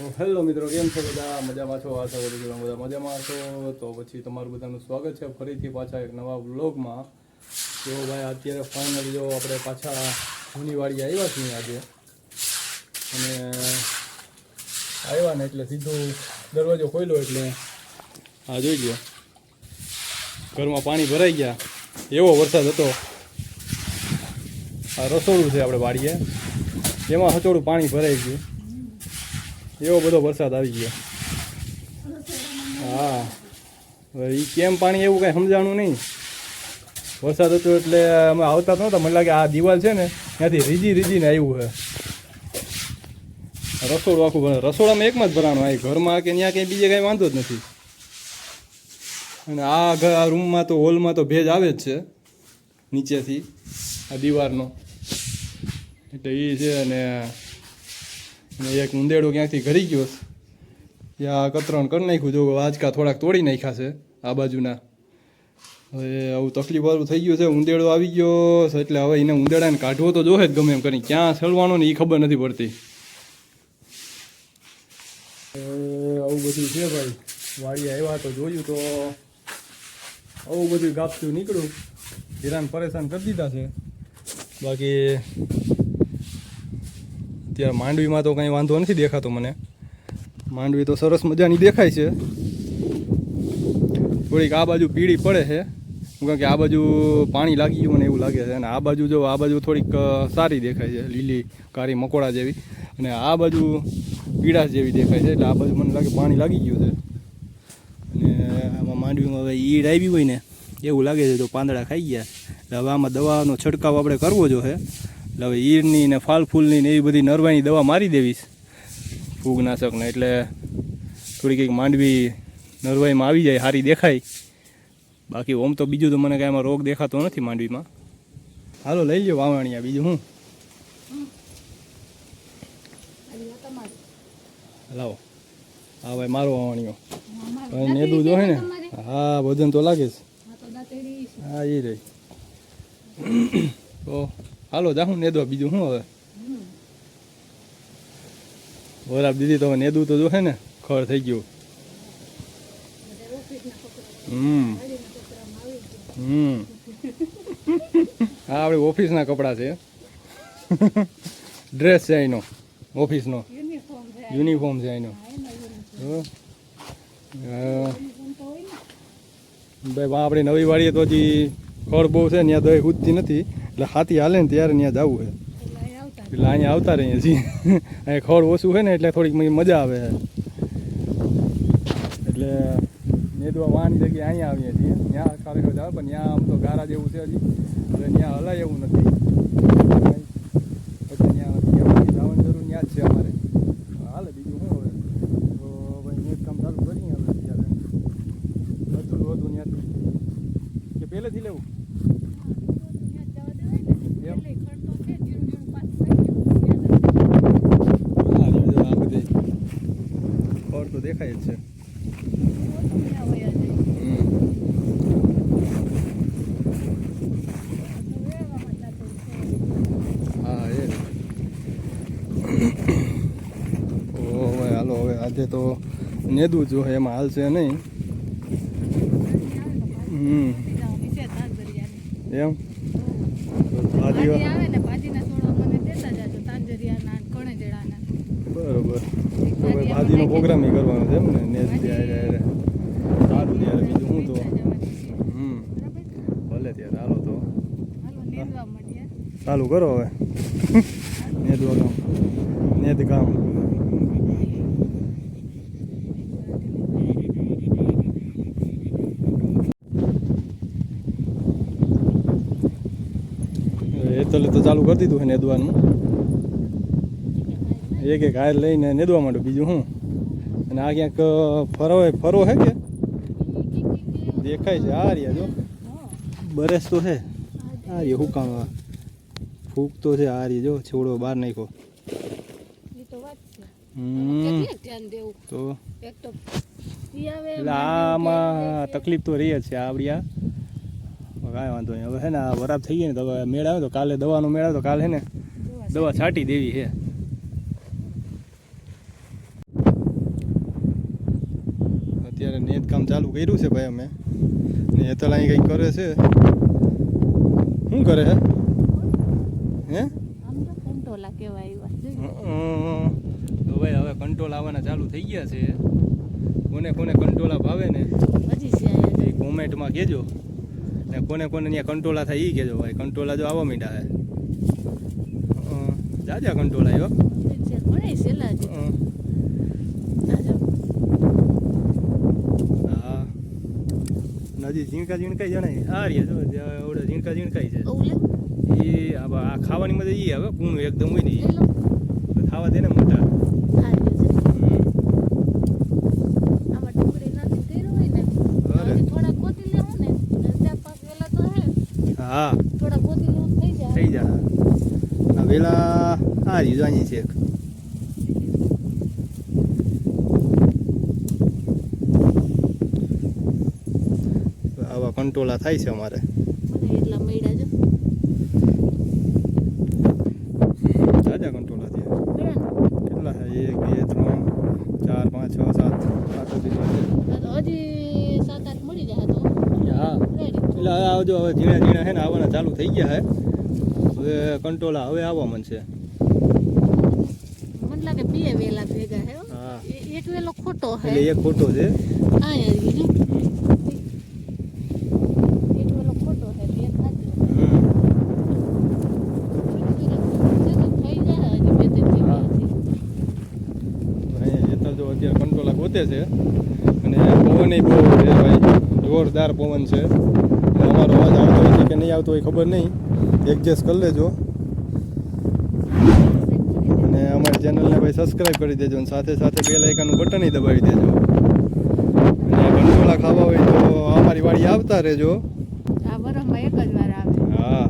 Hello મિત્રો, કેમ છો બધા? મજામાં છો? આશા કરું છું બધા મજામાં છો. તો પછી તમારું બધાનું સ્વાગત છે ફરીથી પાછા એક નવા વ્લોગમાં. તો ભાઈ, અત્યારે ફાઇનલી જો આપણે પાછા જૂનીવાડી આવ્યા છીએ આજે. અને આવ્યા ને એટલે સીધું દરવાજો ખોલ્યો એટલે હા જોઈ ગયો ઘરમાં પાણી ભરાઈ ગયા. એવો વરસાદ હતો. આ રસોડું છે આપણે વાડીએ. એમાં હચોડું પાણી ભરાઈ ગયું. એવો બધો વરસાદ આવી ગયો. હા. એ કેમ પાણી એવું કાંઈ સમજાણું નહીં. વરસાદ હતો એટલે અમે આવતા તો નહોતા. મને લાગે આ દિવાલ છે ને, ત્યાંથી રીજી રીજીને આવ્યું છે. રસોડું આખું રસોડામાં એકમાં જ ભરાણું. આવી ઘરમાં કે ત્યાં કંઈ બીજે કાંઈ વાંધો જ નથી. અને આ ઘર આ રૂમમાં તો, હોલમાં તો ભેજ આવે જ છે, નીચેથી, આ દીવારનો એટલે એ છે અને અને એક ઉંદેડો ક્યાંથી ઘરી ગયો? છે. ત્યાં કતરણ કરી નાખ્યું. જો આજકા થોડાક તોડી નાખ્યા છે આ બાજુના. હવે આવું તકલીફ વાળું થઈ ગયું છે. ઉંદેડો આવી ગયો એટલે હવે એને ઉંદેડાને કાઢવો તો જોહે જ ગમે એમ કરી ક્યાં સળવાનો ને એ ખબર નથી પડતી. આવું બધું છે ભાઈ. વાળી આવ્યા તો જોયું તો આવું બધું ગાપતું નીકળ્યું. હેરાન પરેશાન કરી દીધા છે. બાકી અત્યારે માંડવીમાં તો કંઈ વાંધો નથી દેખાતો મને. માંડવી તો સરસ મજાની દેખાય છે. થોડીક આ બાજુ પીળી પડે છે. કારણ કે આ બાજુ પાણી લાગી ગયું મને એવું લાગે છે. અને આ બાજુ જો, આ બાજુ થોડીક સારી દેખાય છે. લીલી, કાળી, મકોડા જેવી. અને આ બાજુ પીળાશ જેવી દેખાય છે. એટલે આ બાજુ મને લાગે પાણી લાગી ગયું છે. અને આમાં માંડવીમાં હવે ઈડ આવી હોય ને, એવું લાગે છે તો પાંદડા ખાઈ ગયા. એટલે હવે આમાં દવાનો છંટકાવ આપણે કરવો જો છે. એટલે હવે ઈરની ને ફાલ ફૂલની ને એવી બધી નરવાની દવા મારી દેવીશ. ફૂગનાશકને એટલે થોડી કંઈક માંડવી નરવાઈમાં આવી જાય સારી દેખાય. બાકી ઓમ તો બીજું તો મને કાંઈ એમાં રોગ દેખાતો નથી માંડવીમાં. હાલો લઈ લ્યો વાવણીયા બીજું હું? લાવો. હા ભાઈ મારો વાવણીઓ ભાઈ નેદું જો ને. હા વજન તો લાગે છે. હા એ રહી. તો હાલો જાહું નેદવા બીજું શું હવે? વરાબ દીધી તો નેદું તો જોહે ને ખર થઈ ગયું. હમ. હમ. હા આપણી ઓફિસના કપડાં છે. ડ્રેસ છે અહીંનો ઓફિસનો. યુનિફોર્મ છે અહીંનો. ભાઈ, આપણી નવી વાડીએ તો હજી ખડ બહુ છે, ત્યાં દહીં ઉગતી નથી. એટલે હાથી હાલે ને ત્યારે ત્યાં જવું છે એટલે અહીંયા આવતા રહીએ છીએ. અહીંયા ખોળ ઓછું હોય ને એટલે થોડીક મજા આવે એટલે નેદવા વાની જગ્યાએ અહીંયા આવીએ છીએ. ત્યાં ખાલી રોજ આવે, પણ ત્યાં આમ તો ગારા જેવું છે હજી. એટલે ત્યાં હલાય એવું નથી. પછી ત્યાં જવાની જરૂર ત્યાં જ છે અમારે. હાલે, બીજું શું હવે? તો ભાઈ એક કામ ચાલુ કરીએ હવે બધું હતું ત્યાંથી. કે પહેલેથી લેવું હા જો આ બધી ખડ તો દેખાય જ છે આજે તો નેદું જો એમાં હાલશે નહીં. હમ. એમ? બરોબર. ભાઈ પ્રોગ્રામ કરવાનો છે એમ ને નેજ ત્યારે હારે. સારું ત્યારે બીજું શું તો? હમ. ભલે ત્યારે, હાલો તો. ચાલુ કરો હવે. નેદવા કામ નેદ કામ. એ તો ચાલુ કરી દીધું છે નેદવાનું એક એક હાર લઈને નેદવા માંડું બીજું શું? અને આ ક્યાંક ફરો ફરો હે કે? દેખાય છે આ રહ્યા જો. બરસ તો છે આ રહ્યા હુકાણો ફૂગ તો છે આ રહ્યો જો છોડો બહાર નાખ્યો. તો આમાં તકલીફ તો રહી જ છે આવડી આ. કાંઈ વાંધો નહીં. હવે છે ને આ વરાપ થઈ ગઈ ને તો મેળ આવે તો કાલે દવાનો મેળ આવે તો કાલે ને દવા છાંટી. દેવી છે નેટ કામ ચાલુ કર્યું છે ભાઈ અમે. ને હેતલ અહીં કંઈક કરે છે. શું કરે હે? હે? આમ તો કંટોલા કહેવાય તો ભાઈ હવે કંટ્રોલ આવવાના ચાલુ થઈ ગયા છે. કોને કોને કંટ્રોલા ભાવે ને હજી છે આયા એ કોમેન્ટમાં કહેજો. ને કોને કોને ત્યાં કંટ્રોલા થાય એ કહેજો ભાઈ. કંટ્રોલા જો આવવા માંડ્યા હે. જાજા કંટ્રોલા આવ્યો છે ઘણાય છેલ્લા હજી અ, જાજો. હા નજી ઝીણકા ઝીણકાઈ જણાય. આ રહ્યા ઝીણકા ઝીણકાઈ છે. એ આ આ ખાવાની મજા એ આવે કૂણું એકદમ હોય ને ખાવા દે ને મોટા. છે. ને. હજી ને હે. થોડા થઈ જાય. થઈ જાય આ વેલા આ રીજો અહીં છે કંટોલા થાય છે અમારે. મને એટલા મળ્યા છે. તાજા કંટોલા થયા કેટલા છે? એક બે ત્રણ ચાર પાંચ છ સાત સાત સુધી છે. તો હજી સાત આઠ મળી જાય તો. હા. એટલે હવે આવજો હવે ઝીણા ઝીણા છે ને આવવાના ચાલુ થઈ ગયા છે. હવે કંટોલા હવે આવવા મનશે મને લાગે બે વેલા ભેગા હે. હા. એ- એક વેલો ખોટો હે એટલે એક ખોટો છે. આ યાર જો એક વેલો ખોટો હે બે ખાધો હમ. થઈ જાય હજી બે ત્રણ જગ્યાએથી. અહીંયા હેતલ જો અત્યારે કંટ્રોલા છે. અને પવન બહુ છે ભાઈ. જોરદાર પવન છે. અમારો અવાજ આવતો હોય છે કે નહીં આવતો હોય ખબર નહીં. એડજસ્ટ કરી લેજો. અને અમારી ચેનલને ભાઈ સબસ્ક્રાઈબ કરી દેજો અને સાથે સાથે બે લાઇકાનું બટન દબાવી દેજો. અને કંટ્રોલા ખાવા હોય તો અમારી વાડી આવતા રહેજો. હા.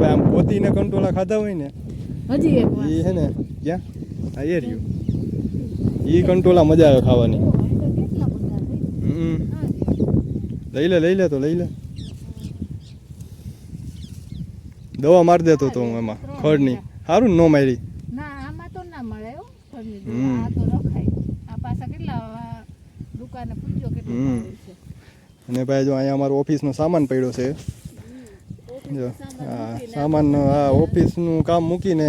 ભાઈ આમ પોતીને કંટોળા ખાધા હોય ને હજી એક વાર. એ છે ને ક્યાં? આ એ રહ્યું. એ કંટોલા મજા આવે ખાવાની. હા. લઈ લે લઈ લે તો લઈ લે. દવા મારી દેતો તો હું એમાં ખડની. સારું ને ન મારી. ના આમાં તો ના મળે હો ખડની આ તો રખાય. આ પાછા કેટલા દુકાને પૂછ્યો કેટલું છે. અને ભાઈ જો અહીંયા અમારો ઓફિસનો સામાન પડ્યો છે. જો હા સામાન આ ઓફિસનું કામ મૂકીને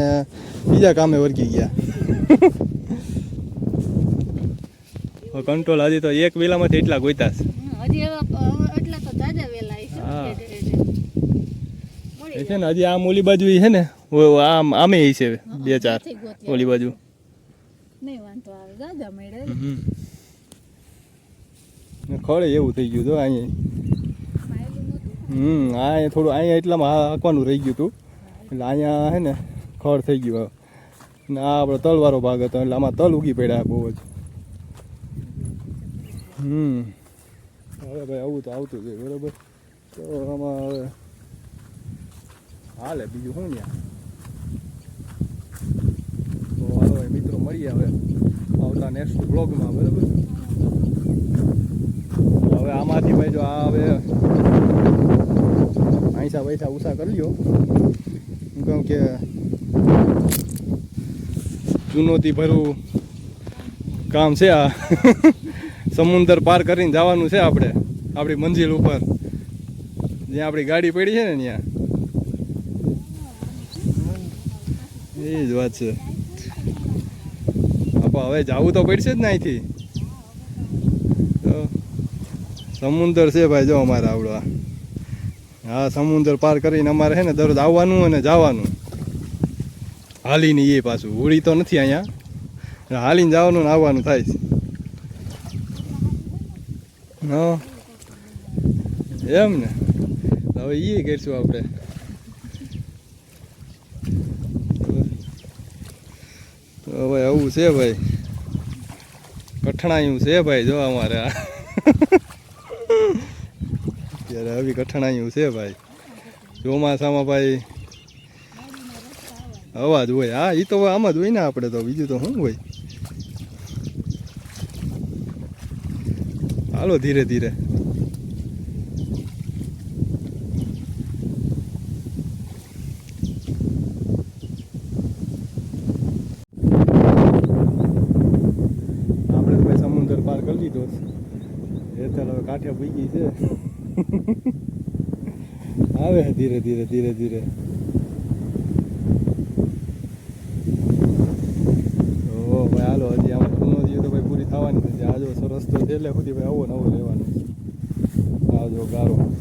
બીજા કામે વર્ગી ગયા. કંટ્રોલ હજી તો એક વેલામાંથી એટલા ગોઈતા છે. હમ, હજી એવા હવે એટલા તો જાજા વેલા છે હા. એટલે- એટલે મળી એ છે ને હજી આમ ઓલી બાજુ છે ને આમ આમે છે બે ચાર ઓલી બાજુ. ખડે એવું થઈ ગયું તો અહીંયા. હમ અહીંયા થોડું અહીંયા એટલામાં હાંકવાનું રહી ગયું હતું. એટલે અહીંયા હે ને, ખડ થઈ ગયું. ને આ આપણો તલવાળો ભાગ હતો, એટલે આમાં તલ ઉગી પડ્યા બહુ જ. હમ. હવે ભાઈ આવું તો આવતું છે બરાબર? તો આમાં હવે હાલે બીજું શું ત્યાં તો મિત્રો, મળીએ હવે આવતા નેક્સ્ટ બ્લોગમાં બરાબર? હવે આમાંથી ભાઈ જો આ હવે પૈસા પૈસા ઉષા કરી લ્યો. હું કહું કે ચુનૌતી ભરું કામ છે આ. સમુદર પાર કરીને જવાનું છે આપણે. આપણી મંજિલ ઉપર. જ્યાં આપણી ગાડી પડી છે ને ત્યાં. એ જ વાત છે. આપા હવે જવું તો પડશે જ ને અહીંથી. તો છે ભાઈ, જો અમારે આવડો. હા, સમુદ્ર પાર કરીને અમારે છે ને દરરોજ આવવાનું અને જવાનું. હાલીને એ પાછું. હોળી તો નથી અહીંયા. હાલીને જવાનું ને આવવાનું થાય છે. હા. એમ ને. હવે એ કરીશું આપણે. હવે આવું છે ભાઈ. કઠણાયું છે ભાઈ, જો અમારે અત્યારે આવી કઠણાઈઓ છે ભાઈ. ચોમાસામાં ભાઈ અવાજ હોય. હા એ તો આમ જ હોય ને આપણે તો. બીજું તો શું હોય? હાલો, ધીરે ધીરે. આપણે તો ભાઈ સમુદ્ર પાર કરી લીધો છે. એ ચાલો કાંઠે પૂગી છે. ધીરે ધીરે ધીરે ધીરે. ઓ ભાઈ, હાલો, હજી આમાં ઉન્નતિઓ તો ભાઈ પૂરી થવાની નથી આજો સરસ તો એટલે સુધી ભાઈ આવો નવો લેવાનો. આવજો, ગારો.